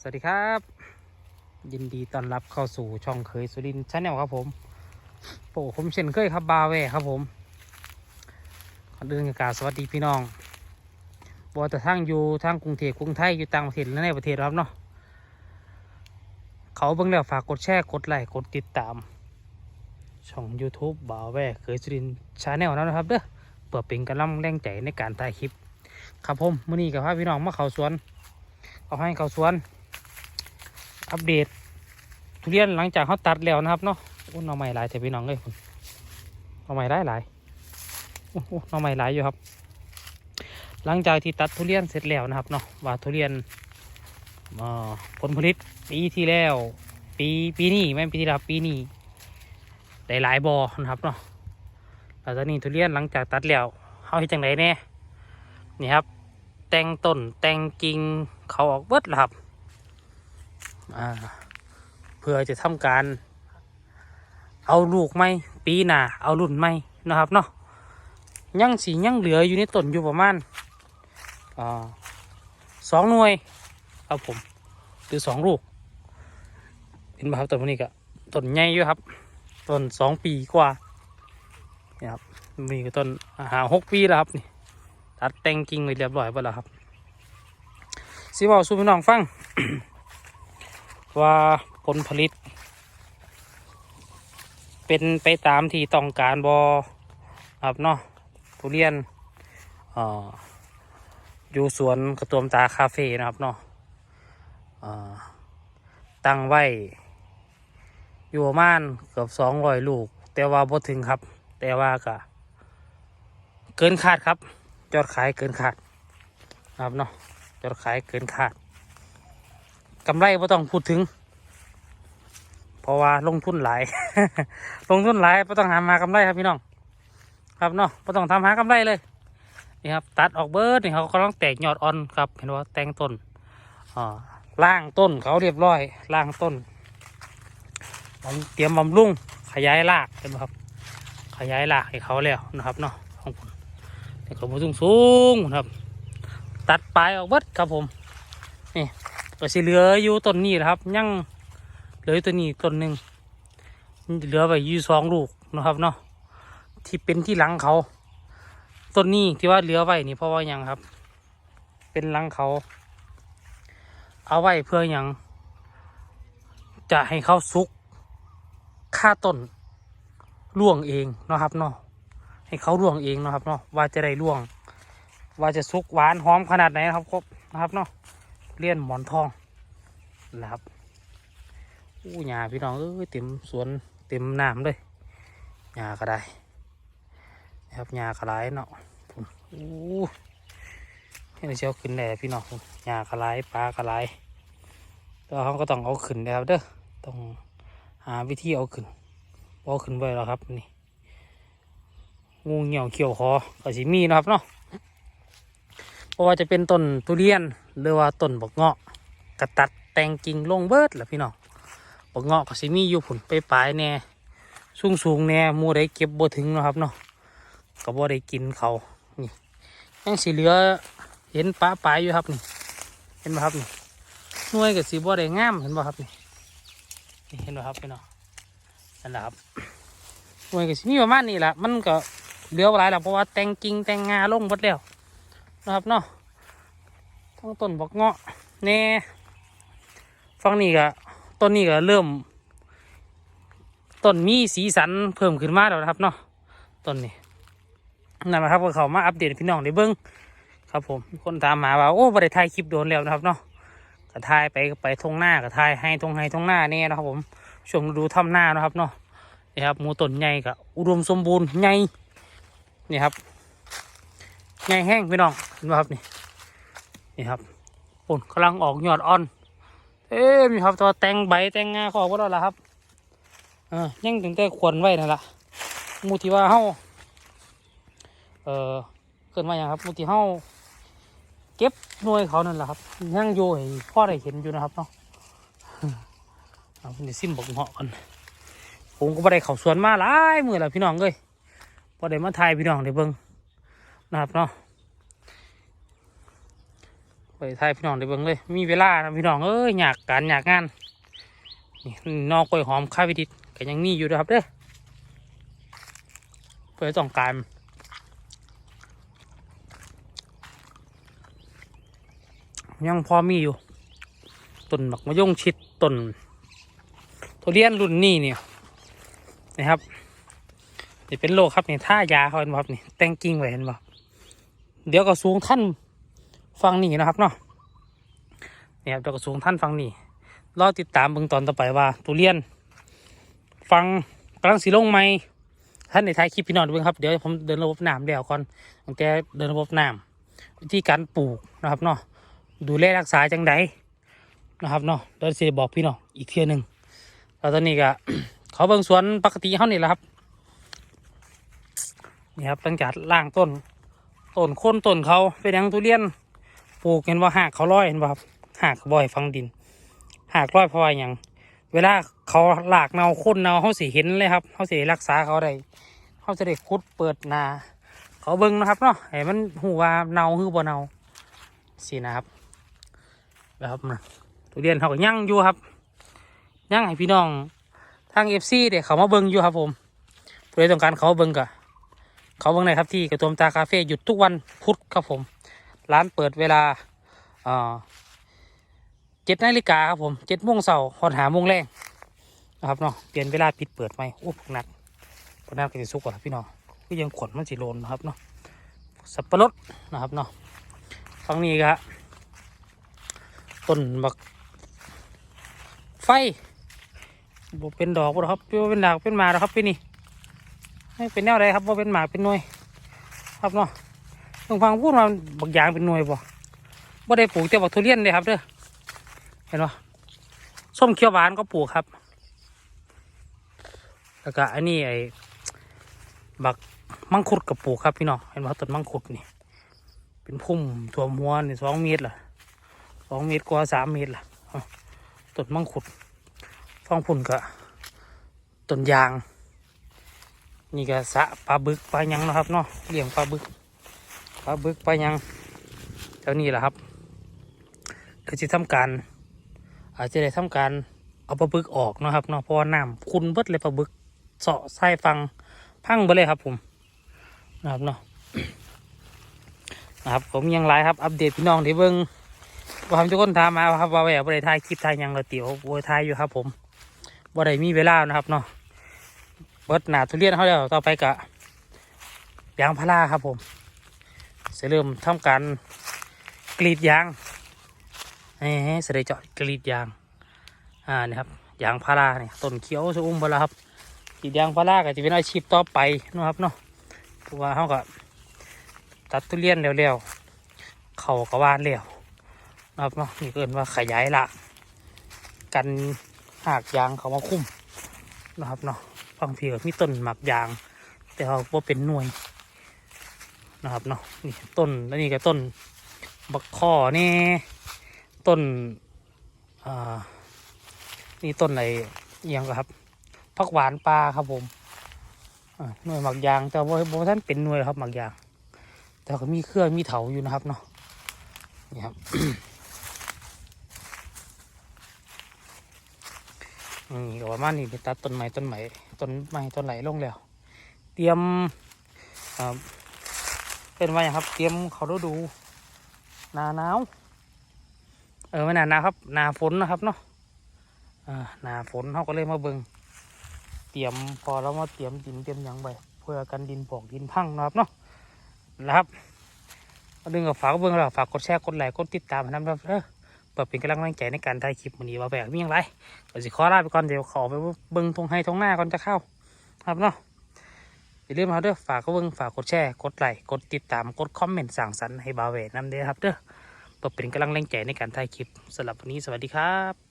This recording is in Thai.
สวัสดีครับ ยินดีต้อนรับเข้าสู่ช่องเคยสุรินทร์ชาแนลครับผมโอ้ผมเช่นเคยครับบาเวครับผมก่อนอื่นกาสวัสดีพี่น้องบอแต่ทั้งอยู่ทั้งกรุงเทพกรุงไทยอยู่ต่างประเทศและในประเทศครับเนาะเขาเบิ่งแล้วฝากกดแชร์กดไลค์กดติดตาม ช่อง YouTube บาเวเคยสุรินทร์ชาแนลนะครับเด้อเพื่อเป็นกำลังแรงใจในการถ่ายคลิป ครับผมมื่อนี้กับพาพี่น้องมาเขาสวน เอาให้เขาสวน อัปเดต ทุเรียนหลังจากเขาตัดแล้วนะครับเนาะอุ้นเอาใหม่หลายแต่พี่น้องเลยพุ่นเอาใหม่ได้หลายโอ้โหเอาใหม่หลายอยู่ครับ หลังจากที่ตัดทุเรียนเสร็จแล้วนะครับเนาะว่าทุเรียนผลผลิตปีที่แล้ว ปีปีนี้ไม่ปีที่แล้วปีนี้ได้หลายบอนะครับเนาะแล้วตอนนี้ทุเรียนหลังจากตัดแล้วเขาเฮ็ดจังไดแน่นี่ครับ แต่งต้นแต่งกิ่งเขาออกเบิดแล้วครับ เพื่อจะทำการ เอาลูกไหมปีหนาเอารุ่นไหมนะครับเนาะยังสียังเหลืออยู่ในต้นอยู่ประมาณอสองหน่วยครับผมหรือสองลูกเห็นไหมครับต้นนี้ก็ต้นใหญ่อยู่ครับต้นสองปีกว่านี่ครับมีต้นหาหกปีแล้วครับนี่ตัดแต่งกิ่งไว้เรียบร้อยไปแล้วครับสิบอกสู่พี่น้องฟัง ว่าผลผลิต เป็นไปตามที่ต้องการบอครับเนาะทุเรียนอ่ออยู่สวนกระตวมตาคาเฟ่นะครับเนาะอ่อตั้งไว้ อยู่ประมาณเกือบสองร้อยลูก แต่ว่าบ่ถึงครับ แต่ว่าก็เกินคาดครับยอดขายเกินขาดนะครับเนาะยอดขายเกินขาด กำไรไม่ต้องพูดถึง เพราะว่าลงทุนหลาย ลงทุนหลายไม่ต้องหามากำไรครับพี่น้อง ครับเนาะไม่ต้องทำหากำไรเลยนี่ครับตัดออกเบิร์ดนี่เขากำลังแตกยอดอ่อนครับเห็นว่าแตงต้นอ่าล่างต้นเขาเรียบร้อยล่างต้นผมเตรียมบำรุงขยายรากเห็นไหมครับ ขยายรากให้เขาแล้วนะครับเนาะของผมแต่ก็บ่สูงสูงครับ ตัดปลายออกเบิดครับผม นี่ ก็สิเหลืออยู่ต้นนี้แหละครับยังเหลืออต้นนี้ต้นหนึ่งเหลือไปอยู่สองลูกนะครับเนาะที่เป็นที่หลังเขาต้นนี้ที่ว่าเหลือไว้นี่เพราะว่ายังครับ เป็นหลังเขา เอาไว้เพื่อหยังจะให้เขาสุกค่าต้นร่วงเองนะครับเนาะให้เขาร่วงเองนะครับเนาะว่าจะได้ร่วง ว่าจะสุกหวานหอมขนาดไหนนะครับครบนะครับเนาะ เลี่ยนหมอนทองนะครับอู้หญ้าพี่น้องเอ้ยเต็มสวนเต็มน้ำเลยหญ้าก็ได้นะครับหญ้ากระไรเนาะผมอู้ให้เราเชียวขึ้นแหล่พี่น้องหญ้ากระไรปลากระไรแล้วเขาก็ต้องเอาขึ้นนะครับเด้อต้องหาวิธีเอาขึ้นเอาขึ้นไว้แล้วครับนี่งูเหี่ยวเขียวคอก็สิมีนะครับเนาะเพราะว่าจะเป็นต้นทุเรียน หรือว่าต้นบกเงาะกระตัดแต่งกิ่งลงเบิดแหละพี่น้องบกเงาะก็สิมีอยู่ผลไปปลายแน่สูงสูงๆแน่มูได้เก็บบ่ถึงนะครับเนาะก็บ่ได้กินเขานี่ยังสีเหลือเห็นปลาปลายอยู่ครับนี่เห็นไหมครับนี่หน่วยกับสีบ่ได้งามเห็นบ่ครับนี่นี่เห็นไหมครับพี่น้องนั่นแหละครับหน่วยก็สิมีประมาณนี้แหละมันก็เหลือหลายแล้วเพราะว่าแต่งกิ่งแต่งงาลงหมดแล้วนะครับเนาะ ทั้งต้นบอกเงาะแน่ฟังนี่ก็ต้นนี้ก็เริ่มต้นมีสีสันเพิ่มขึ้นมาแล้วนะครับเนาะต้นนี้นั่นแหละครับก็เขามาอัปเดตพี่น้องได้เบิ้งครับผมคนถามมาว่าโอ้บริถ่ายคลิปโดนแล้วนะครับเนาะก็ถ่ายไปไปทงหน้าก็ถ่ายให้ทงให้ทงหน้าแน่นะครับผมช่วงดูทำหน้านะครับเนาะนี่ครับหมูต้นใหญ่กับอุดมสมบูรณ์ใหญ่นี่ครับใหญ่แห้งพี่น้องเห็นไหมครับนี่ นี่ครับปุ่นกำลังออกยอดอ่อน เอ๊มีครับตัวแตงใบแตงงาเขาออกก็แล้ละครับเออยังถึงแต่ควรไว้นั่นแหละมูที่ว่าเฮาเออเกินมาอย่างครับมูที่เฮาเก็บหน่วยเขานั่นแหละครับยังอยู่ให้พ่อได้เห็นอยู่นะครับเนาะเอาเป็นซิมบอกเหาะกันผมก็บ่ได้เขาสวนมาหลายมือแล้วพี่น้องเอ้ยบ่ได้มาถ่ายพี่น้องได้เบิ่งนะครับเนาะ ไปไทยพี่น้องได้เบิ่งเลย มีเวลานะพี่น้องเอ้ยอยากการอยากงานนี่นอกกล้วยหอมข้าววิดิตก็ยังมีอยู่นะครับเด้อเพื่อต้องการยังพอมีอยู่ต้นบักมะยงชิดต้นทุเรียนรุ่นนี้เนี่ยนะครับนี่เป็นโลครับนี่ท่ายาเขาเห็นบ่ครับนี่แต่งกิ่งไว้เห็นบ่เดี๋ยวก็สูงท่าน ฟังนี่นะครับเนาะนี่ครับเดี๋ยวก็สูงท่านฟังนี่รอติดตามเบิ่งตอนต่อไปว่าทุเรียน ฟังกำลังสีลงไหมท่านในท้ายคลิปพี่น้องเบิ่งครับเดี๋ยวผมเดินระบบน้ำแล้วก่อนตั้งแต่เดินระบบน้ำวิธีการปลูกนะครับเนาะดูแลรักษาจังใดนะครับเนาะเดี๋ยวจะบอกพี่น้องอีกเที่ยหนึ่งแล้วตอนนี้ก็เขาเบิ่งสวนปกติเขานี่แหละครับนี่ครับตั้งจากล่างต้นต้นโคนต้นเขาเป็นยังทุเรียน ปลูกเห็นว่าหากเขาร้อยเห็นป่ะครับหากบ่อยฟังดิน หากร้อยเพราะว่าอย่างเวลาเขาหลากเนาโคนเนาเขาสิเห็นเลยครับเขาสิรักษาเขาได้เขาจะได้คุดเปิดนาเขาเบิ่งนะครับเนาะให้มันหูว่าเนาหือบ่เนาสินะครับนะครับนะทุเรียนเขาก็ยั่งอยู่ครับยั่งให้พี่น้องทางเอฟซีเด็กเขามาเบิ้งอยู่ครับผมเพื่อต้องการเขาเบิ้งกะเขาเบิ้งไหนครับที่กระตูมตาคาเฟ่หยุดทุกวันพุธครับผม ร้านเปิดเวลาเจ็ดนาฬิกาครับผมเจ็ดโมงเสาร์หอดหาโมงแรงนะครับเนาะเปลี่ยนเวลาปิดเปิดไหมโอ้พวกนักพวกนักก็จะสุกกว่าพี่น้องก็ยังขนมันสิโลนนะครับเนาะสับปะรดนะครับเนาะฟังนี้ก็ต้นบักไฟบเป็นดอกบ่ครับบ่เป็นดอกเป็นหมากหรอกครับพี่นี่เป็นแนวใดครับว่าเป็นหมากเป็นหน่วยครับเนาะ ต้องฟังพูดมาบักยางเป็นหน่วยบ่บ่ได้ปลูกแต่บักทุเรียนเลยครับเด้อเห็นปะส้มเขียวหวานก็ปลูกครับ แล้วก็อันนี้ไอ้บักมังคุดกับปลูกครับพี่น้องเห็นปะต้นมังคุดนี่ เป็นพุ่มถั่วมหัวนี่สองเมตรล่ะสองเมตรกว่าสามเมตรล่ะต้นมังคุดฟังพุ่นกะต้นยาง นี่ก็สะปลาบึกปลายังนะครับเนาะเลี้ยงปลาบึกาบึกไปยังเท่านี้แหละครับก็จะทำการ อาจจะได้ทำการเอาปลาบึกออกนะครับเนาะเพราะว่าน้ำคุณเบิดเลยปลาบึกเสาะไส้ฟังพังไปเลยครับผมนะครับเนาะนะครับผมยังไลฟ์ครับอัปเดตพี่น้องที่เบิ้งว่าทุกคนถามมาครับว่าแหวบริถ่ายคลิปถ่ายยังเราเตี๋ยวบริถ่ายอยู่ครับ ผมบ่ได้มีเวลานะครับเนาะเบิดหนาทุเรียนเขาแล้วต่อไปกะยางพาราครับผม จะเริ่มทำการกรีดยางให้เสด็จเจาะกรีดยาง อ่านี่ครับยางพาราเนี่ยต้นเขียวชอุ่มไปแล้วครับกรีดยางพาราก็จะเป็นอาชีพต่อไปนะครับเนาะเพราะว่าเขาก็ตัดทุเรียนเร็วๆเข่าก็วานเร็วนะครับเนาะนี่เกินว่าขยายละกันหากยางเขามาคุ้มนะครับเนาะบางทีก็มีต้นหมากยาง แต่เขาว่าเป็นหน่วย นะครับเนาะนี่ต้นแล้วนี่ก็ต้นบักข้อนี่ต้นอ่านี่ต้นอะไรเอียงครับผักหวานปลาครับผมหน่วยหมากยางแต่ว่าโบท่านเป็นหน่วยครับหมากยาง แต่ก็มีเครื่องมีเถาอยู่นะครับเนาะนี่ครับนี่ก็ประมาณนี้ไปตัดต้นไม้ต้นไม้ต้นไม้ต้นไหลลงแล้ว เตรียมอ่า เป็นว่าอย่างครับ เตรียมเขาดูดูหนาหนาว เออไม่หนาหนาวครับหนาฝนนะครับเนาะอ่าหนาฝนเขาก็เลยมาเบิงเตรียมพอเรามาเตรียมดินเตรียมยังไปเพื่อกันดินปอกดินพังนะครับเนาะนะครับเอาดึงกับฝากเบิ้งแล้วฝากกดแชร์กดไลค์กดติดตามให้นะครับเออเพื่อเป็นกำลังใจในการถ่ายคลิปวันนี้ว่าแบบมีอย่างไรเดี๋ยวสิขอลาไปก่อนเดี๋ยวขอไปเบิ้งทงให้ทงหน้าก่อนจะเข้า ครับเนาะ อย่าลืมเอาเด้อฝากกดเบิ้งฝากกดแชร์กดไลค์กดติดตามกดคอมเมนต์สั่งสรรค์ให้บาเวทนำเด้อครับเด้อเพื่อเป็นกำลังแรงใจในการถ่ายคลิปสำหรับวันนี้สวัสดีครับ